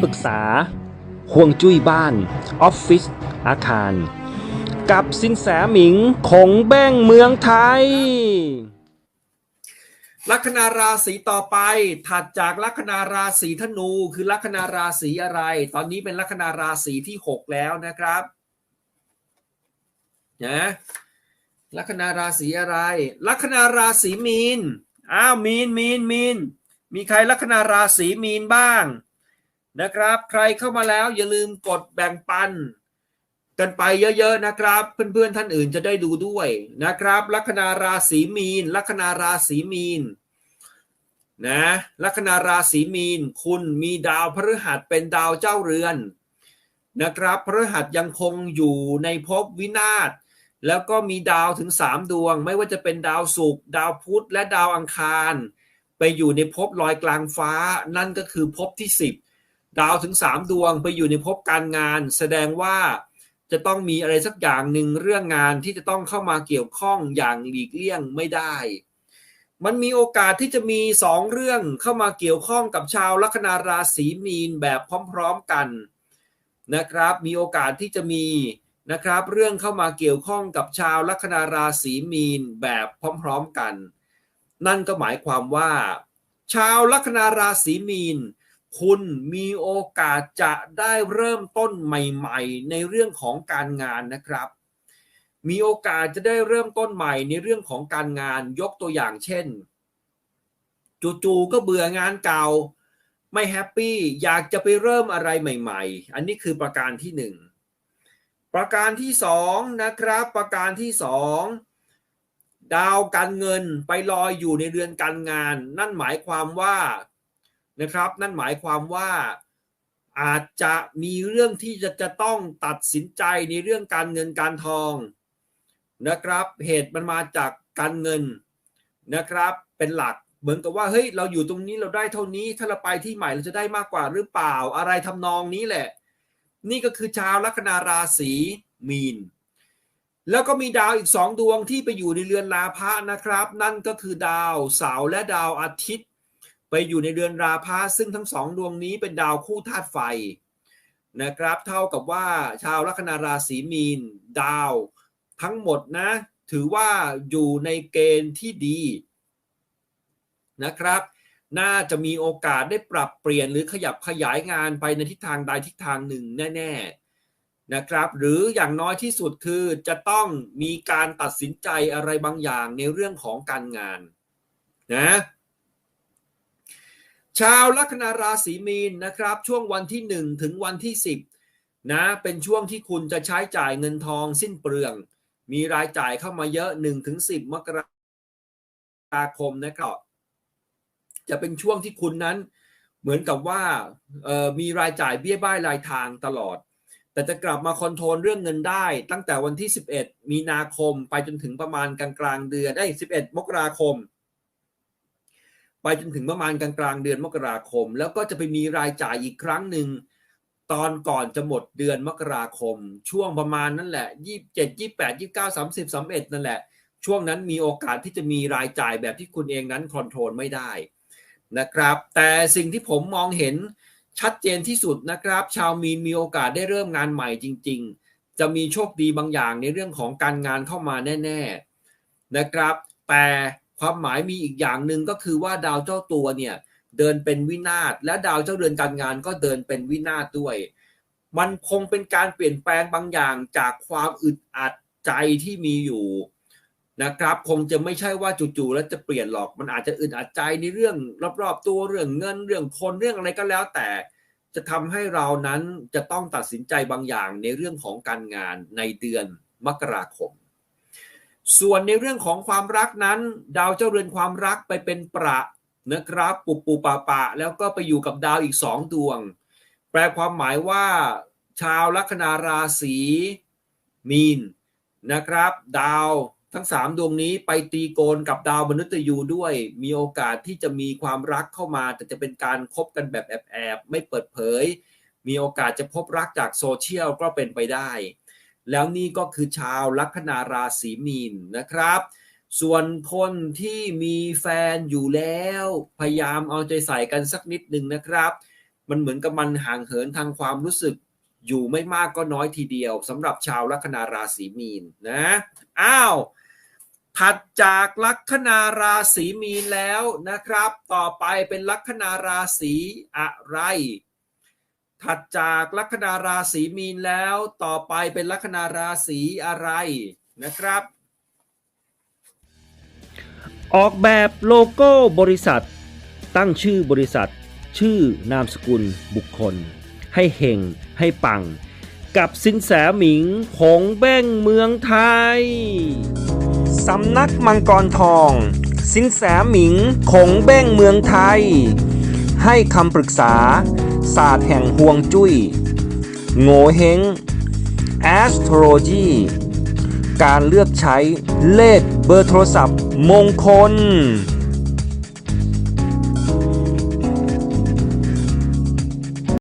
ปรึกษาห่วงจุ้ยบ้าน ออฟฟิศอาคาร กับสินแสหมิงคงแบ้งเมืองไทย ลัคนาราศีต่อไป ถัดจากลัคนาราศีธนูคือลัคนาราศีอะไร ตอนนี้เป็นลัคนาราศีที่หกแล้วนะครับนะลัคนาราศีอะไร ลัคนาราศีมีนอ้าวมีนมีนมีนมีใครลัคนาราศีมีนบ้าง นะครับ ใครเข้ามาแล้วอย่าลืมกดแบ่งปัน กันไปเยอะๆนะครับ เพื่อนๆท่านอื่นจะได้ดูด้วยนะครับลัคนาราศีมีนลัคนาราศีมีนนะลัคนาราศีมีน คุณมีดาวพฤหัสเป็นดาวเจ้าเรือน นะครับพฤหัสยังคงอยู่ในภพวินาศแล้วก็มีดาวถึง 3 ดวง ไม่ว่าจะเป็นดาวศุกร์ดาวพุธและดาวอังคาร ไปอยู่ในภพลอยกลางฟ้า นั่นก็คือภพที่ 10 ดาวถึง 3 ดวงไปอยู่ในภพการงาน แสดงว่าจะต้องมีอะไรสักอย่างหนึ่งเรื่องงานที่จะต้องเข้ามาเกี่ยวข้องอย่างหลีกเลี่ยงไม่ได้ มันมีโอกาสที่จะมีสองเรื่องเข้ามาเกี่ยวข้องกับชาวลัคนาราศีมีนแบบพร้อมๆกันนะครับ มีโอกาสที่จะมีนะครับ เรื่องเข้ามาเกี่ยวข้องกับชาวลัคนาราศีมีนแบบพร้อมๆกัน นั่นก็หมายความว่า ชาวลัคนาราศีมีน คุณมีโอกาสจะได้เริ่มต้นใหม่ ๆ ในเรื่องของการงานนะครับ มีโอกาสจะได้เริ่มต้นใหม่ในเรื่องของการงานยกตัวอย่างเช่น จู่ๆก็เบื่องานเก่า ไม่แฮปปี้อยากจะไปเริ่มอะไรใหม่ ๆ อันนี้คือประการที่หนึ่งประการที่สองนะครับ ประการที่สองดาวการเงินไปลอยอยู่ในเรือนการงาน นั่นหมายความว่า นะครับ นั่นหมายความว่าอาจจะมีเรื่องที่จะจะต้องตัดสินใจในเรื่องการเงินการทองนะครับ เหตุมันมาจากการเงินนะครับ เป็นหลักเหมือนกับว่าเฮ้ยเราอยู่ตรงนี้เราได้เท่านี้ ถ้าเราไปที่ใหม่เราจะได้มากกว่าหรือเปล่าอะไรทำนองนี้แหละ นี่ก็คือชาวลัคนาราศีมีน แล้วก็มีดาวอีกสองดวงที่ไปอยู่ในเรือนราพะนะครับ นั่นก็คือดาวเสาร์และดาวอาทิตย์ ไปอยู่ในเรือนราพะซึ่งทั้งสองดวงนี้เป็นดาวคู่ธาตุไฟนะครับเท่ากับว่าชาวลัคนาราศีมีน ดาวทั้งหมดนะ ถือว่าอยู่ในเกณฑ์ที่ดีนะครับ น่าจะมีโอกาสได้ปรับเปลี่ยนหรือขยับขยายงานไปในทิศทางใดทิศทางหนึ่งแน่ๆนะครับ หรืออย่างน้อยที่สุดคือจะต้องมีการตัดสินใจอะไรบางอย่างในเรื่องของการงานนะ ชาวลัคนาราศีมีนนะครับ ช่วงวันที่ 1 ถึงวันที่ 10นะเป็นช่วงที่คุณจะใช้จ่ายเงินทองสิ้นเปลือง มีรายจ่ายเข้ามาเยอะ1ถึง10 มกราคมนะครับจะเป็นช่วงที่คุณนั้นเหมือนกับว่ามีรายจ่ายเบี้ยบ้ายรายทางตลอด แต่จะกลับมาคอนโทรลเรื่องเงินได้ ตั้งแต่วันที่ 11 มีนาคมไปจนถึงประมาณกลางกลางเดือนได้ 11 มกราคม ไปจนถึงประมาณกลางกลางเดือนมกราคม แล้วก็จะไปมีรายจ่ายอีกครั้งหนึ่งตอนก่อนจะหมดเดือนมกราคม ช่วงประมาณนั่นแหละ27 28 29 30 31นั่นแหละ ช่วงนั้นมีโอกาสที่จะมีรายจ่ายแบบที่คุณเองนั้นคอนโทรลไม่ได้นะครับ แต่สิ่งที่ผมมองเห็นชัดเจนที่สุดนะครับ ชาวมีนมีโอกาสได้เริ่มงานใหม่จริง ๆ จะมีโชคดีบางอย่างในเรื่องของการงานเข้ามาแน่ ๆนะครับ แต่ ความหมายมีอีกอย่างหนึ่งก็คือว่าดาวเจ้าตัวเนี่ยเดินเป็นวินาศและดาวเจ้าเรือนการงานก็เดินเป็นวินาศด้วย มันคงเป็นการเปลี่ยนแปลงบางอย่างจากความอึดอัดใจที่มีอยู่นะครับคงจะไม่ใช่ว่าจู่ๆแล้วจะเปลี่ยนหรอก มันอาจจะอึดอัดใจในเรื่องรอบๆตัวเรื่องเงินเรื่องคนเรื่องอะไรก็แล้ว แต่จะทำให้เรานั้นจะต้องตัดสินใจบางอย่างในเรื่องของการงานในเดือนมกราคม ส่วนในเรื่องของความรักนั้น ดาวเจ้าเรือนความรักไปเป็นประนะครับปุบปูปาปะ แล้วก็ไปอยู่กับดาวอีกสองดวง แปลความหมายว่า ชาวลัคนาราศีมีนนะครับ ดาวทั้งสามดวงนี้ไปตีโกนกับดาวมนุษย์ยูด้วย มีโอกาสที่จะมีความรักเข้ามา แต่จะเป็นการคบกันแบบแอบๆไม่เปิดเผย มีโอกาสจะพบรักจากโซเชียลก็เป็นไปได้ แล้วนี่ก็คือชาวลัคนาราศีมีนนะครับ ส่วนคนที่มีแฟนอยู่แล้ว พยายามเอาใจใส่กันสักนิดหนึ่งนะครับ มันเหมือนกับมันห่างเหินทางความรู้สึกอยู่ไม่มากก็น้อยทีเดียวสำหรับชาวลัคนาราศีมีนนะอ้าวถัดจากลัคนาราศีมีนแล้วนะครับ ต่อไปเป็นลัคนาราศีอะไร ถัดจากลัคนาราศีมีนแล้วต่อไปเป็นลัคนาราศีอะไรนะครับ ออกแบบโลโก้บริษัท ตั้งชื่อบริษัท ชื่อนามสกุลบุคคล ให้เฮงให้ปัง กับสินแสหมิงผงแบ้งเมืองไทย สำนักมังกรทอง สินแสหมิงคงแบ้งเมืองไทย ให้คำปรึกษา ศาสตร์แห่งห่วงจุย้ย โงเฮง astrology การเลือกใช้เลขเบอร์โทรศัพท์มงคล